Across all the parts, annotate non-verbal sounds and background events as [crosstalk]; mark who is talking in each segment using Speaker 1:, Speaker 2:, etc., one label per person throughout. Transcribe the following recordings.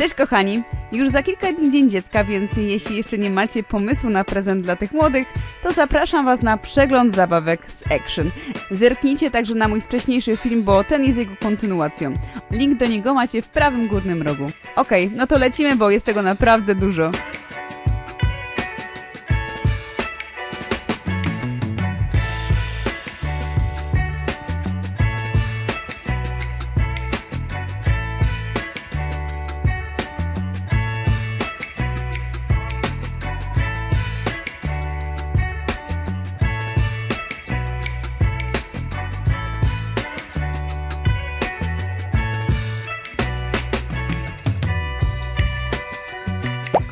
Speaker 1: Cześć kochani! Już za kilka dni Dzień Dziecka, więc jeśli jeszcze nie macie pomysłu na prezent dla tych młodych, to zapraszam Was na przegląd zabawek z Action. Zerknijcie także na mój wcześniejszy film, bo ten jest jego kontynuacją. Link do niego macie w prawym górnym rogu. Okej, no to lecimy, bo jest tego naprawdę dużo.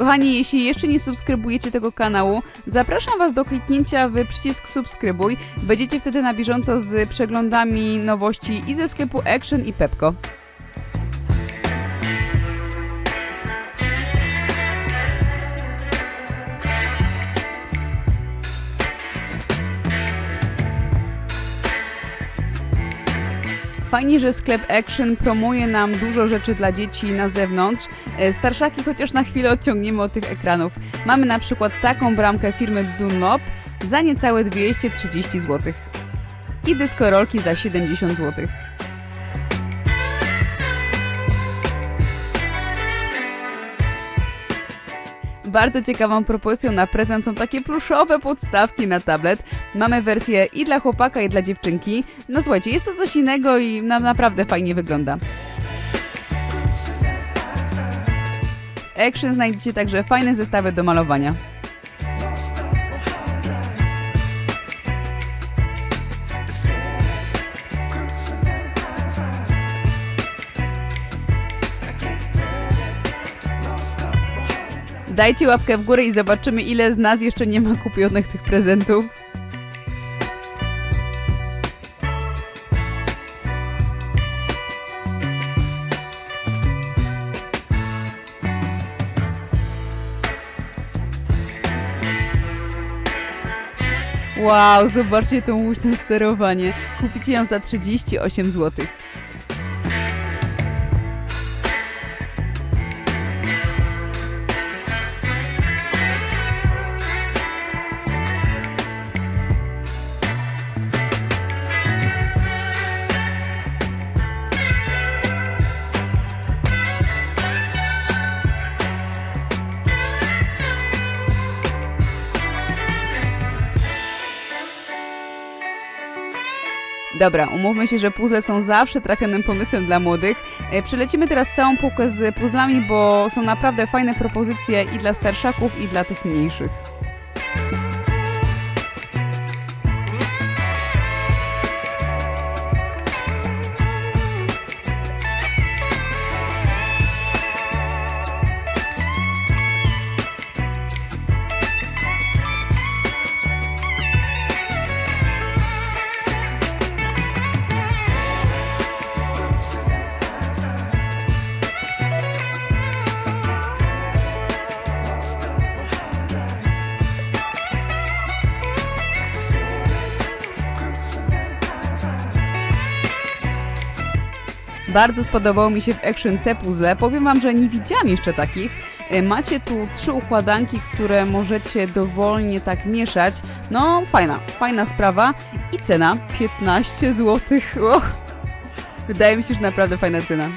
Speaker 1: Kochani, jeśli jeszcze nie subskrybujecie tego kanału, zapraszam Was do kliknięcia w przycisk subskrybuj. Będziecie wtedy na bieżąco z przeglądami nowości i ze sklepu Action i Pepko. Fajnie, że sklep Action promuje nam dużo rzeczy dla dzieci na zewnątrz. E, Starszaki chociaż na chwilę odciągniemy od tych ekranów. Mamy na przykład taką bramkę firmy Dunlop za niecałe 230 zł. I dyskorolki za 70 zł. Bardzo ciekawą propozycją na prezent są takie pluszowe podstawki na tablet. Mamy wersję i dla chłopaka, i dla dziewczynki. No słuchajcie, jest to coś innego i na, naprawdę fajnie wygląda. Action znajdziecie także fajne zestawy do malowania. Dajcie łapkę w górę i zobaczymy, ile z nas jeszcze nie ma kupionych tych prezentów. Wow, zobaczcie tą łódź sterowanie. Kupicie ją za 38 zł. Dobra, umówmy się, że puzzle są zawsze trafionym pomysłem dla młodych. E, Przelecimy teraz całą półkę z puzzlami, bo są naprawdę fajne propozycje i dla starszaków, i dla tych mniejszych. Bardzo spodobało mi się w Action te puzzle. Powiem Wam, że nie widziałam jeszcze takich. E, Macie tu trzy układanki, które możecie dowolnie tak mieszać. No, fajna, fajna sprawa. I cena 15 zł. Wydaje mi się, że naprawdę fajna cena.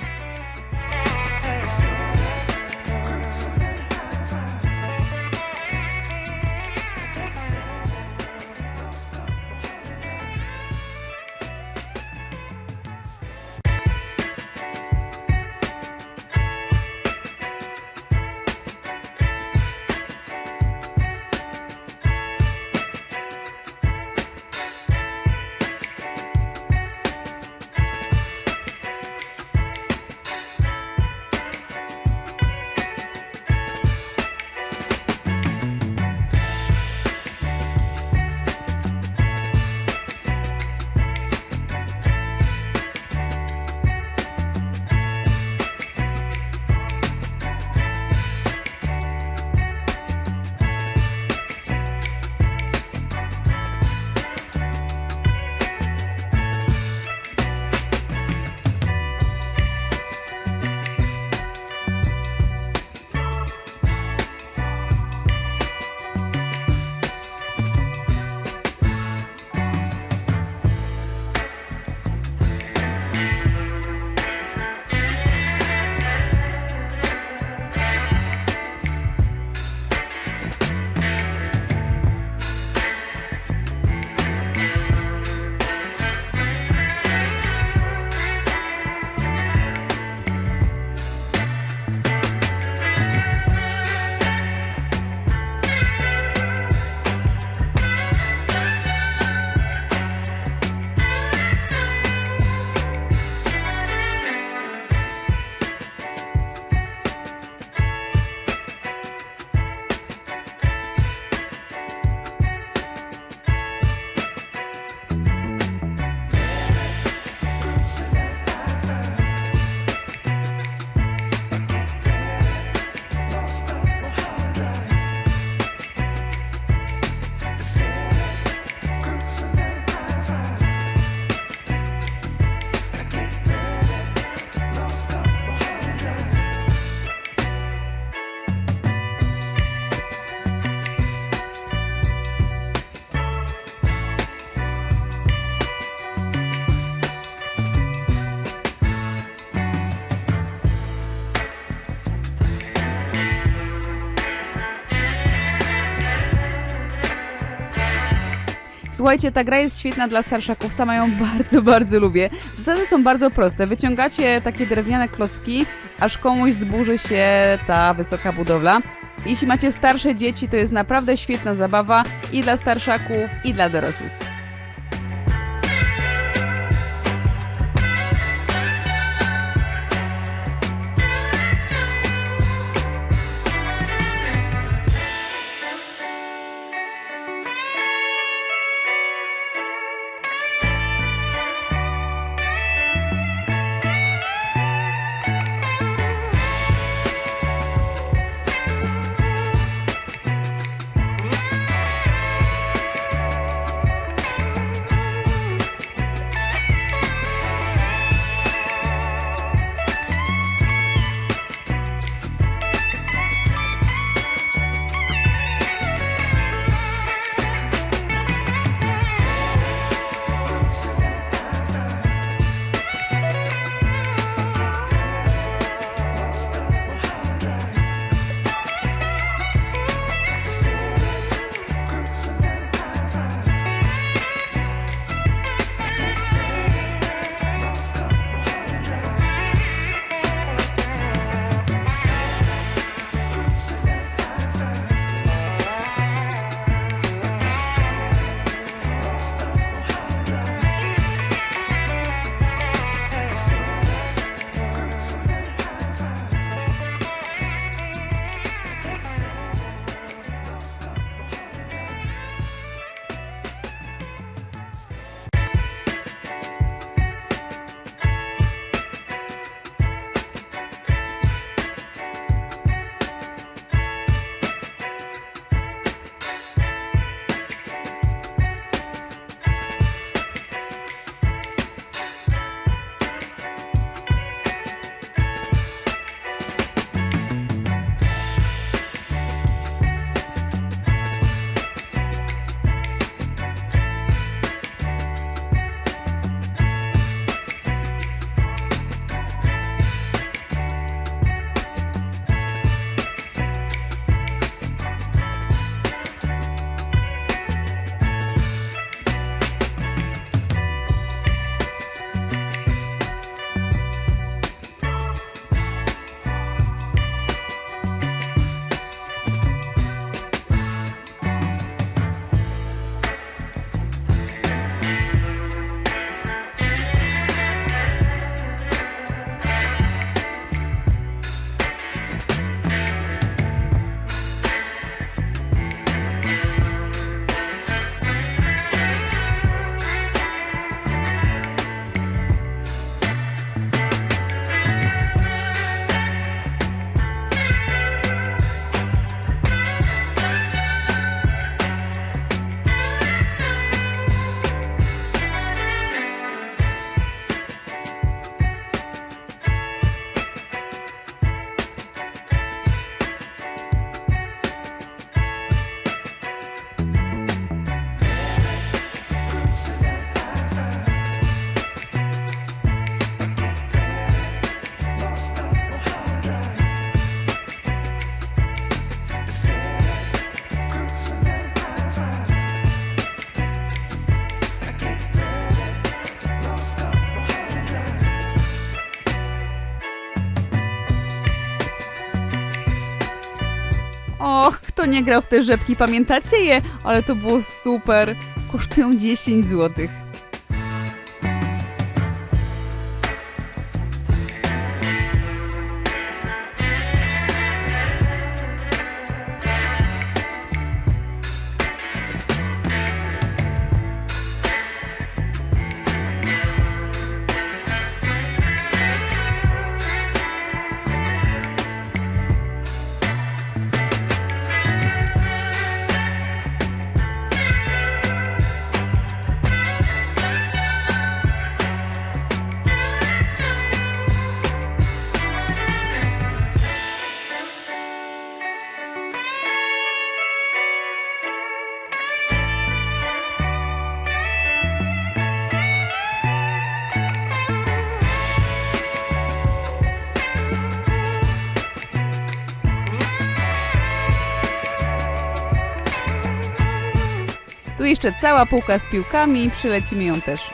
Speaker 1: Słuchajcie, ta gra jest świetna dla starszaków, sama ją [laughs] bardzo, bardzo lubię. Zasady są bardzo proste. Wyciągacie takie drewniane klocki, aż komuś zburzy się ta wysoka budowla. Jeśli macie starsze dzieci, to jest naprawdę świetna zabawa i dla starszaków, i dla dorosłych. Och, kto nie grał w te rzepki, pamiętacie je? Ale to było super. Kosztują 10 złotych. Tu jeszcze cała półka z piłkami, przylecimy ją też.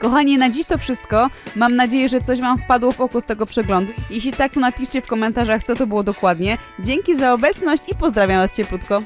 Speaker 1: Kochani, na dziś to wszystko. Mam nadzieję, że coś Wam wpadło w oko z tego przeglądu. Jeśli tak, to napiszcie w komentarzach, co to było dokładnie. Dzięki za obecność i pozdrawiam Was cieplutko.